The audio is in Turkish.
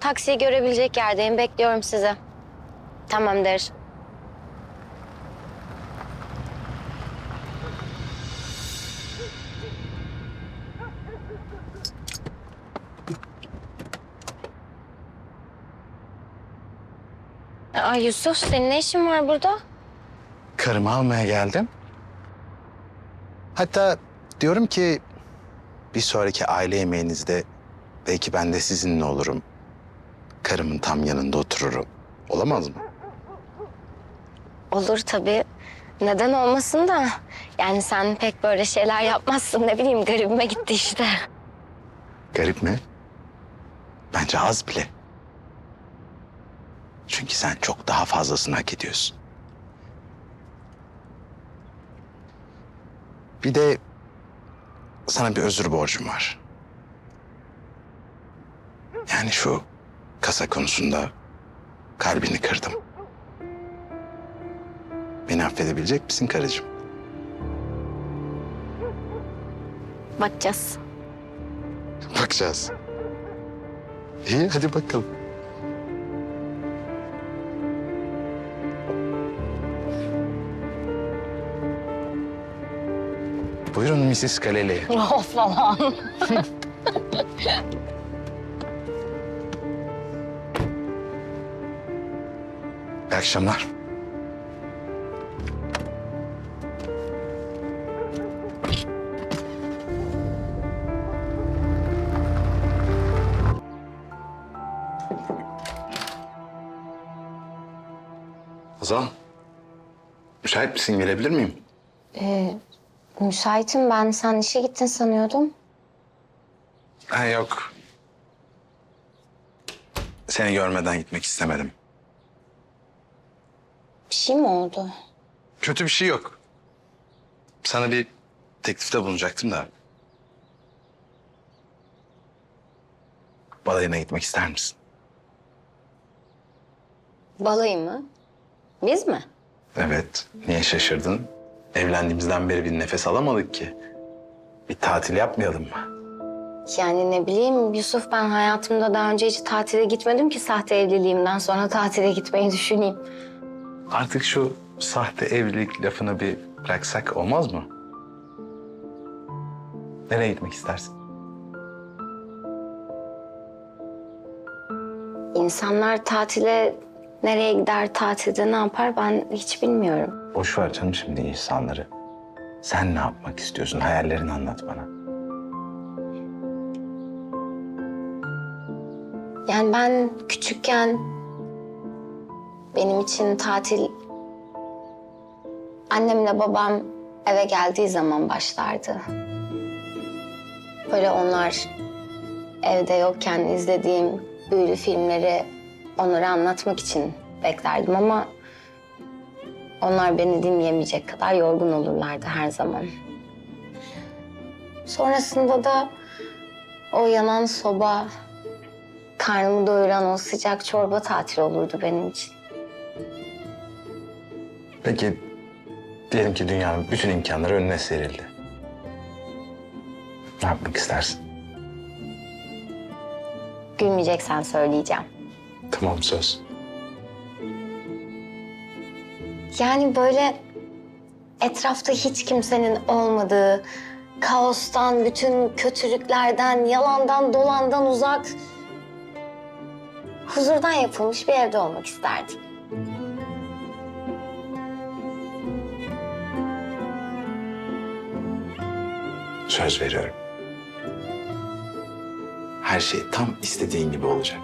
taksiyi görebilecek yerdeyim. Bekliyorum sizi. Tamamdır. Aa, Yusuf senin ne işin var burada? Karımı almaya geldim. Hatta diyorum ki bir sonraki aile yemeğinizde belki ben de sizinle olurum. Karımın tam yanında otururum. Olamaz mı? Olur tabii. Neden olmasın da. Yani sen pek böyle şeyler yapmazsın ne bileyim garibime gitti işte. Garip mi? Bence az bile. Çünkü sen çok daha fazlasını hak ediyorsun. Bir de sana bir özür borcum var. Yani şu kasa konusunda kalbini kırdım. Beni affedebilecek misin karıcığım? Bakacağız. Bakacağız. İyi hadi bakalım. Buyurun Mrs. Kaleli. Oh falan. akşamlar. Hazal, müsait misin? Gelebilir miyim? Ee, müsaitim ben. Sen işe gittin sanıyordum. Ha yok. Seni görmeden gitmek istemedim. Bir şey mi oldu? Kötü bir şey yok. Sana bir teklifte bulunacaktım da. Balayına gitmek ister misin? Balayı mı? Biz mi? Evet. Niye şaşırdın? Evlendiğimizden beri bir nefes alamadık ki. Bir tatil yapmayalım mı? Yani ne bileyim Yusuf ben hayatımda daha önce hiç tatile gitmedim ki sahte evliliğimden sonra tatile gitmeyi düşüneyim. Artık şu sahte evlilik lafını bir bıraksak olmaz mı? Nereye gitmek istersin? İnsanlar tatile nereye gider, tatilde ne yapar ben hiç bilmiyorum. Boş ver canım şimdi insanları. Sen ne yapmak istiyorsun? Hayallerini anlat bana. Yani ben küçükken benim için tatil annemle babam eve geldiği zaman başlardı. Böyle onlar evde yokken izlediğim büyülü filmleri onlara anlatmak için beklerdim ama onlar beni dinleyemeyecek kadar yorgun olurlardı her zaman. Sonrasında da o yanan soba, karnımı doyuran o sıcak çorba tatil olurdu benim için. Peki diyelim ki dünyanın bütün imkanları önüne serildi. Ne yapmak istersin? Gülmeyeceksen söyleyeceğim. Tamam söz. Yani böyle etrafta hiç kimsenin olmadığı, kaostan, bütün kötülüklerden, yalandan, dolandan uzak, huzurdan yapılmış bir evde olmak isterdim. Söz veriyorum. Her şey tam istediğin gibi olacak.